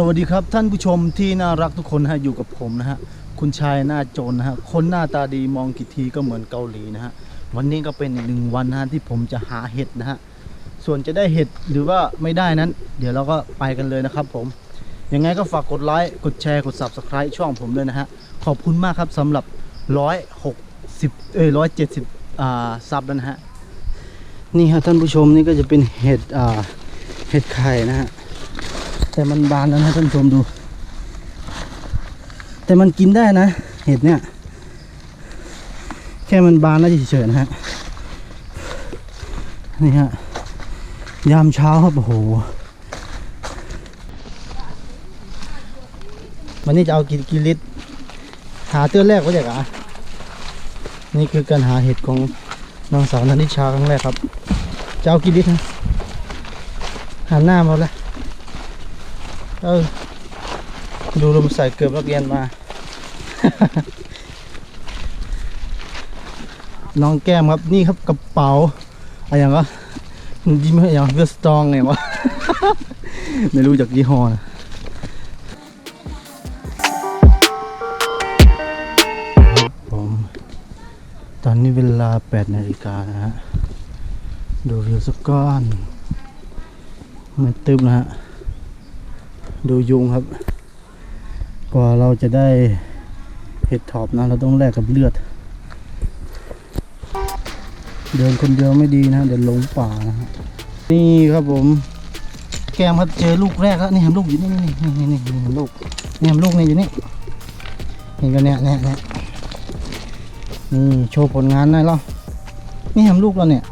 สวัสดีครับท่านผู้ชมที่น่ารักทุกคนนะฮะอยู่กับผมนะฮะคุณชายหน้าจนนะฮะคนหน้าตาดีมองกี่ทีก็เหมือนเกาหลีนะฮะวันนี้ก็เป็นอีกหนึ่งวันนะฮะที่ผมจะหาเห็ดนะฮะส่วนจะได้เห็ดหรือว่าไม่ได้นั้น เดี๋ยวเราก็ไปกันเลยนะครับผมยังไงก็ฝากกดไลค์กดแชร์กด subscribe ช่องผมด้วยนะฮะขอบคุณมากครับสำหรับร้อยหกสิบเอ้ยร้อยเจ็ดสิบอ่าซับแล้วนะฮะนี่ฮะท่านผู้ชมนี่ก็จะเป็นเห็ดอ่าเห็ดไข่นะฮะ แต่มันบานแล้วนะท่านผู้ชมดู แต่มันกินได้นะ เห็ดเนี่ย แค่มันบานแล้วเฉยๆนะฮะ นี่ฮะ ยามเช้าครับโอ้โห วันนี้จะเอากี่กิลิตรหาเตื้อแรกไว้จากอะนี่คือการหาเห็ดของนางสาวนันทิชาครั้งแรกครับ จะเอากี่ลิตรนะหันหน้ามาเลย เออ ดูลมใส่เกือบนักเรียนมา น้องแก้มครับ นี่ครับกระเป๋า อะไรอย่างวะยิ้มให้อย่างเวสตองไงวะ ไม่รู้จากยี่ห้อนะผมตอนนี้เวลา 8 นาฬิกานะฮะ ดูวิวสักก้อน เหมือนตึมนะฮะ ดูยุงครับ กว่าเราจะได้เห็ดถอบนะ เราต้องแลกกับเลือด เดินคนเดียวไม่ดีนะ เดี๋ยวหลงป่านะฮะนี่ครับผม แกมครับเจอลูกแรกแล้วนี่เห็นลูกอยู่นี่นี่นี่นี่นี่เห็นลูกนี่เห็นลูกนี่อยู่นี่เห็นกันเนี่ยเนี่ยเนี่ยนี่โชว์ผลงานหน่อยเรอนี่เห็นลูกแล้วเนี่ย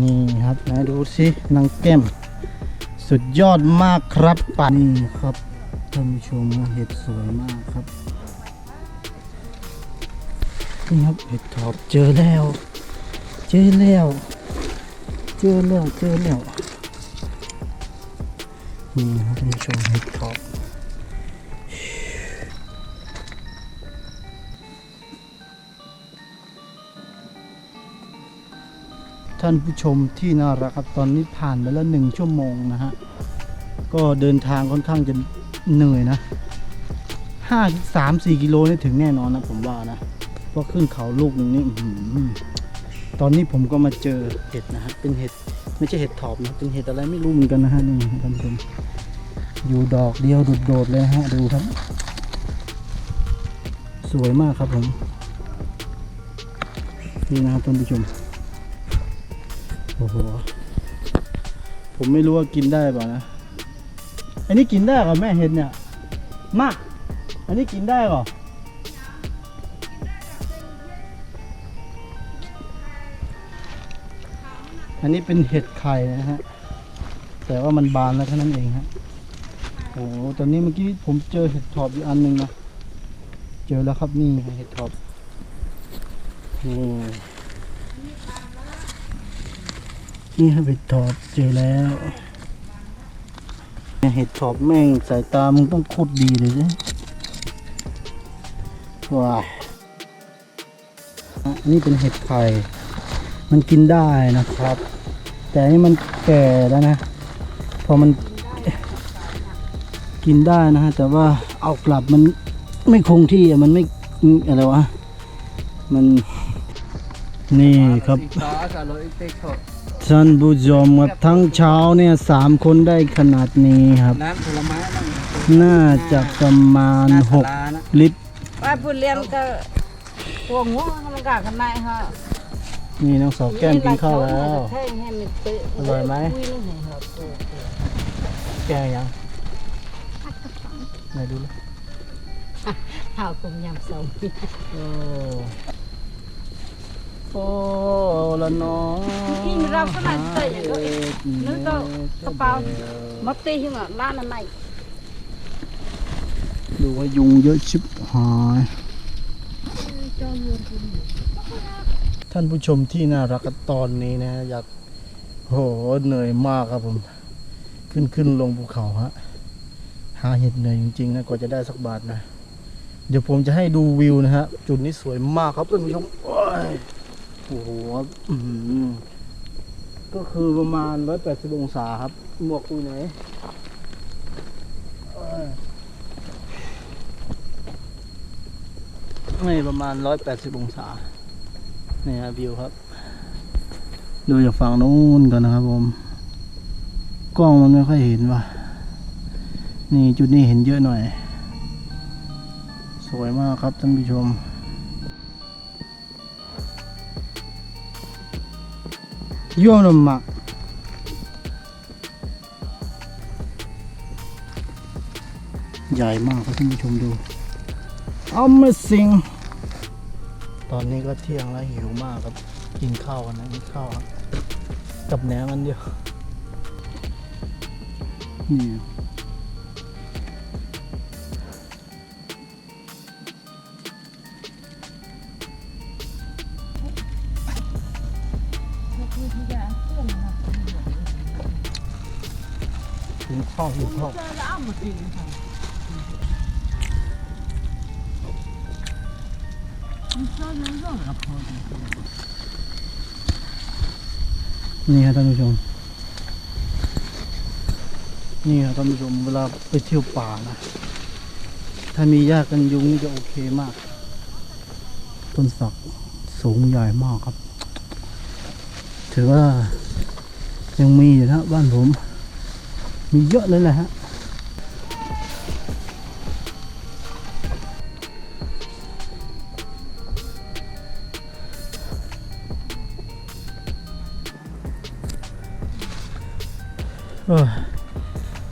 นี่ครับไหนดูสินางแก้ม สุดยอดมากครับปันนี่ครับท่านผู้ชมเห็ดสวยมากครับนี่ครับเห็ดถอบเจอแล้ว เจอแล้ว เจอแล้วเจอแล้วนี่ครับท่านผู้ชมเห็ดถอบ ท่านผู้ชมที่น่ารักครับตอนนี้ผ่านไปแล้วหนึ่งชั่วโมงนะฮะ ก็เดินทางค่อนข้างจะเหนื่อยนะห้าสามสี่กิโลนี่ถึงแน่นอนนะผมว่านะเพราะขึ้นเขาลูกนึงนี่ตอนนี้ผมก็มาเจอเห็ดนะฮะเป็นเห็ดไม่ใช่เห็ดถอบนะเป็นเห็ดอะไรไม่รู้เหมือนกันนะฮะนี่ท่านผู้ชมอยู่ดอกเดียวโดดๆเลยฮะดูครับ สวยมากครับผมนี่นะครับท่านผู้ชม โอ้โห ผมไม่รู้ว่ากินได้เปล่านะ อันนี้กินได้เหรอแม่เห็ดเนี่ย มาก อันนี้กินได้เหรอ อันนี้เป็นเห็ดไข่นะฮะ แต่ว่ามันบานแล้วแค่นั้นเองฮะ โอ้โห ตอนนี้เมื่อกี้ผมเจอเห็ดถอบอยู่อันหนึ่งนะ เจอแล้วครับนี่เห็ดถอบนี่นี่ ครับเห็ดถอบเจอแล้วเห็ดถอบแม่งสายตามึงต้องโคตรดีเลยสิว้าอันนี้เป็นเห็ดไข่ มันกินได้นะครับ แต่นี่มันแก่แล้วนะ พอมันกินได้นะฮะ แต่ว่าเอากลับมันไม่คงที่อะมันไม่อะไรวะ มัน นี่ครับท่านผู้ชมครับทั้งเช้าเนี่ยสามคนได้ขนาดนี้ครับ น้ำผลไม้นั่นน่าจะประมาณหน้าหศาลกานะลิตรว่าผู้เรียนก็พวกงูมันก็กันได้ฮะนี่น้องสาวแก้มกินข้าวแล้วอร่อยไหมแกงยังไหนดูเลยข้าวกลมยำส้ม โอ้โอ้ละน้องกินเราก็น่าจะอย่างก็นึกก็กระเป๋ามัดตีหิ้งอะร้านนั้นไหนดูว่ายุงเยอะชิบหายท่านผู้ชมที่น่ารักตอนนี้นะอยากโหเหนื่อยมากครับผม ขึ้นขึ้นลงภูเขาฮะหาเห็ดเหนื่อยจริงๆนะกว่าจะได้สักบาทนะ เดี๋ยวผมจะให้ดูวิวนะฮะ จุดนี้สวยมากครับท่านผู้ชม โอ้โหอื้อหือก็คือประมาณ180องศาครับ หมวกอยู่ไหนเอ้ยนี่ประมาณ180องศานี่ครับวิวครับ ดูจากฝั่งนู้นก่อนนะครับผม กล้องมันไม่ค่อยเห็นว่ะ นี่จุดนี้เห็นเยอะหน่อย สวยมากครับท่านผู้ชม ย่อมมาใหญ่มากครับท่านผู้ชมดู Amazing ตอนนี้ก็เที่ยงแล้วหิวมากครับ กินข้าวกันนะกินข้าวครับกับแหนมมันเดียวนี่ กินข้าวกินข้าวนี่ครับท่านผู้ชม นี่ครับท่านผู้ชมเวลาไปเที่ยวป่านะ ถ้ามีหญ้ากันยุงนี่จะโอเคมาก ต้นสักสูงใหญ่มากครับ ถือว่ายังมีอยู่นะบ้านผม มีเยอะเลยแหละฮะ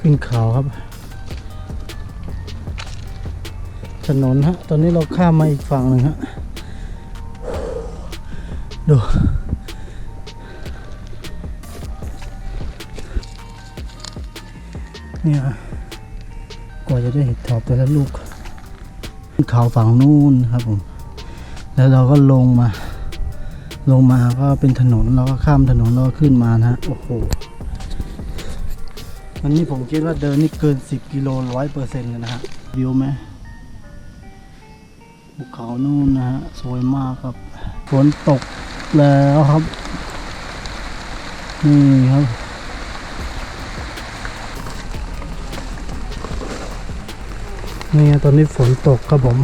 ขึ้นเขาครับ ถนนฮะ ตอนนี้เราข้ามมาอีกฝั่งหนึ่งฮะ ดู เนี่ยกว่าจะได้เห็ดถอบแต่ละลูกเขาฝั่งนู้นครับผม แล้วเราก็ลงมา ลงมาก็เป็นถนนเราก็ข้ามถนนเราก็ขึ้นมานะฮะโอ้โหวันนี้ผมคิดว่าเดินนี่เกิน 10 กิโลร้อยเปอร์เซ็นต์เลยนะฮะวิวไหมภูเขานู่นนะฮะสวยมากครับฝนตกแล้วครับ นี่ครับ นี่ไงตอนนี้ฝนตกครับผม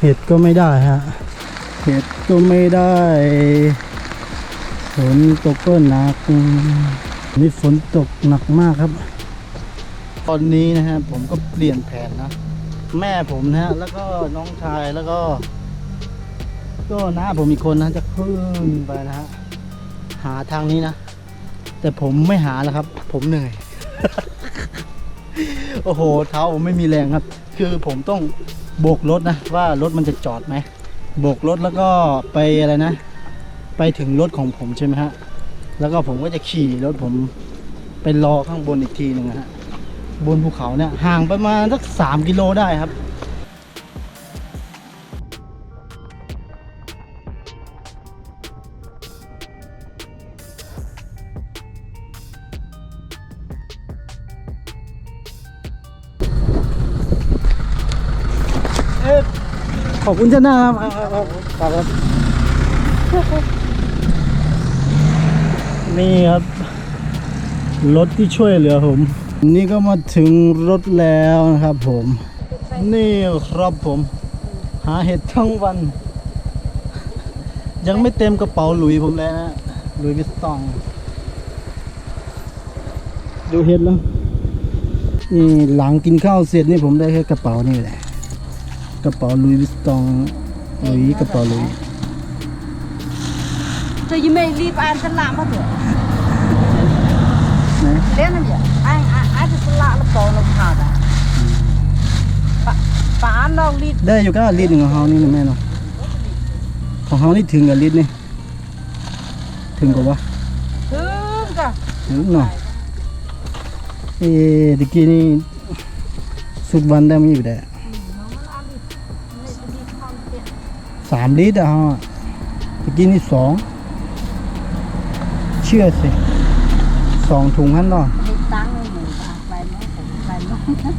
เห็ดก็ไม่ได้ฮะ เห็ดก็ไม่ได้ ฝนตกก็หนัก นี่ฝนตกหนักมากครับ ตอนนี้นะฮะผมก็เปลี่ยนแผนนะ แม่ผมนะฮะ แล้วก็น้องชายแล้วก็ ก็น้าผมอีกคนนะจะขึ้นไปนะฮะ หาทางนี้นะ แต่ผมไม่หาแล้วครับ ผมเหนื่อย โอ้โห เท้าผมไม่มีแรงครับ คือผมต้องโบกรถนะว่ารถมันจะจอดไหมโบกรถแล้วก็ไปอะไรนะ ไปถึงรถของผมใช่ไหมฮะแล้วก็ผมก็จะขี่รถผมไปรอข้างบนอีกทีหนึ่งนะฮะบนภูเขาเนี่ยห่างประมาณสักสามกิโลได้ครับ ขอบคุณเจ้าน้าครับครับครับครับครับนี่ครับ รถที่ช่วยเหลือผม นี่ก็มาถึงรถแล้วนะครับผม นี่ครับผม หาเห็ดทั้งวัน ยังไม่เต็มกระเป๋าหลุยผมเลยนะหลุยวิสตอง ดูเห็ดแล้วนี่หลังกินข้าวเสร็จนี่ผมได้แค่กระเป๋านี่แหละ กระเป๋าลุยวิสตองหลุยกระเป๋าหลุย Cho như mày đi ăn chân lạ mất rồi นะ Lên làm gì Anh ai ai thì chân lạ nó bỏ nó thảo đã Bà ăn đâu đi ได้อยู่ก็ลิตรหนึ่งของเฮานี่นะแม่เนาะของเฮานี่ถึงกับลิตรนี่ถึงกับว่า Thương cả ถึงเนาะเอ๊ะตะกี้นี่สุดวันได้มั้ยอยู่ได้ สามลิตรอะฮะตะกี้นี่สองเชื่อสิสองถุงนั่นเนาะ Đi tăng lên ngủ à Vài nó cũng vài nó